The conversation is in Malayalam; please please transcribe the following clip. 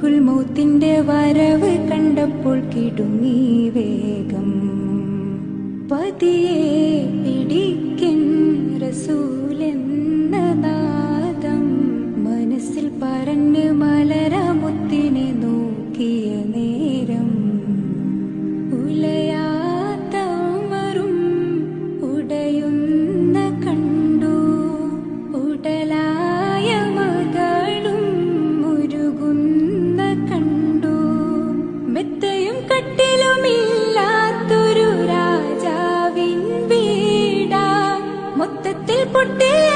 മലക്കുൽ മൗത്തിന്റെ വരവ് കണ്ടപ്പോൾ കിടുങ്ങി വേഗം. പതിയെ പിടിക്കൻ റസൂലെന്ന നാദം മനസ്സിൽ പറഞ്ഞ് ಕೊಟ್ಟೇ